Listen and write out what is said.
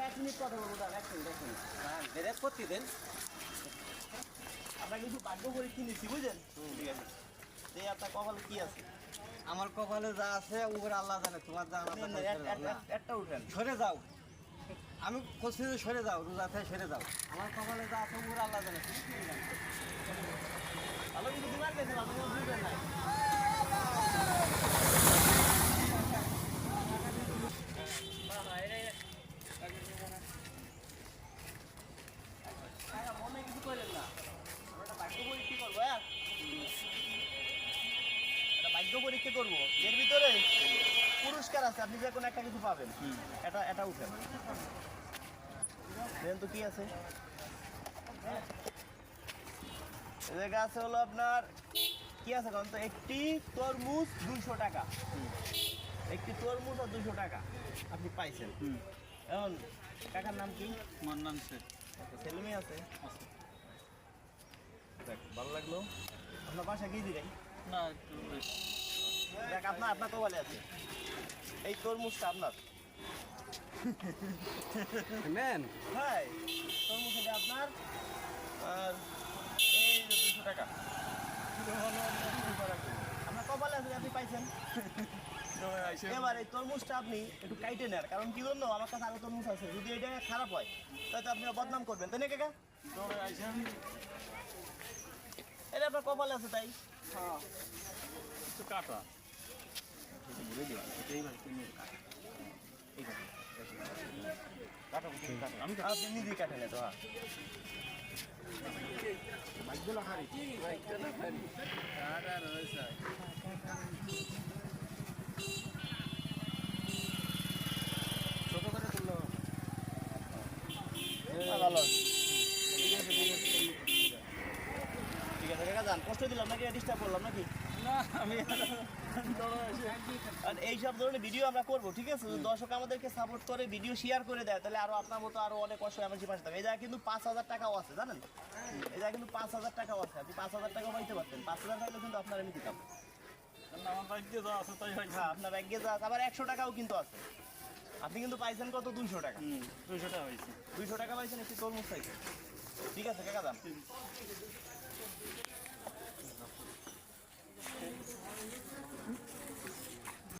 এক মিনিট কথা বলব দাদা এক মিনিট এক মিনিট হ্যাঁ ব্রেক করতে দেন আমরা পরীক্ষা নিচ্ছি বুঝলেন ঠিক আছে এই আপনার কপালে কি আছে আমার কপালে যা আছে উপরে আল্লাহ জানে তোমার যা না। একটা উঠেন সরে যাও আমি বলছি যে সরে যাও রোজা থেকে সরে যাও আমার কপালে যা আছে উপরে আল্লাহ জানে তুমি কি জানো? দিবার গেছে ভালো কিছু দিবেন নাই কাকা, মনে কিছু করেন না আমরা একটা ভাগ্য পরীক্ষা করব হ্যাঁ একটা ভাগ্য পরীক্ষা করব। এর ভিতরে পুরস্কার আছে আপনি যে কোনো একটা কিছু পাবেন। এটা এটা উঠেন দেন তো কি আছে? জায়গা আছে হলো আপনার কি আছে কারণ তো? একটি তরমুজ দুইশো টাকা। একটি তরমুজ আর দুইশো টাকা আপনি পাইছেন। এখন কাকার নাম কি? মান্নান শেখ। ছেলে মেয়ে আছে। দেখ ভালো লাগল। আপনার বাসা কি দিলেন না একটু দেখ আপনার আপনার কপালে আছে। এই তরমুজটা আপনার। হ্যাঁ তরমুজ এটা আপনার? আর এই দুশো টাকা। আপনার কপালে আছে আপনি পাইছেন। এবার এই তরমুজটা আপনি একটু কাইটে নেন। কারণ কি জন্য? আমার কাছে আরও তরমুজ আছে। যদি এটা খারাপ হয় তাহলে তো আপনি বদনাম করবেন তাই না কাকা? এটা আপনার কপালে আছে তাই? কাটা আপনি নিজেই কাটে নেন তো হ্যাঁ হ্যাঁ, ভালো ঠিক আছে ঠিক আছে ঠিক আছে কাকা যান কষ্ট দিলাম নাকি ডিস্টার্ব করলাম নাকি? না আমি আর এইসব ধরনের ভিডিও আমরা করব ঠিক আছে? দর্শক আমাদেরকে সাপোর্ট করে ভিডিও শেয়ার করে দেয় তাহলে আরও আপনার মতো আরও অনেক অসহায় মানুষের পাশে থাকবে এই জায়গায় কিন্তু পাঁচ হাজার টাকাও আছে জানেন? এই জায়গায় কিন্তু পাঁচ হাজার টাকাও আছে। আপনি পাঁচ হাজার টাকাও পাইতে পারতেন। পাঁচ হাজার টাকা কিন্তু আপনার আমি দিতাম আমার হয় আপনার ব্যাগে যা আছে, আবার একশো টাকাও কিন্তু আছে। আপনি কিন্তু পাইছেন কত? দুইশো টাকা। দুইশো টাকা হয়েছে দুইশো টাকা পাইছেন একটি তরমুজ পাইছেন ঠিক আছে কাকা দাম মানে আমরা জিনিসটা নিচ্ছি, একটু দেখে নিবো না ভালো না খারাপ হয় বিদেশে পাঠাবে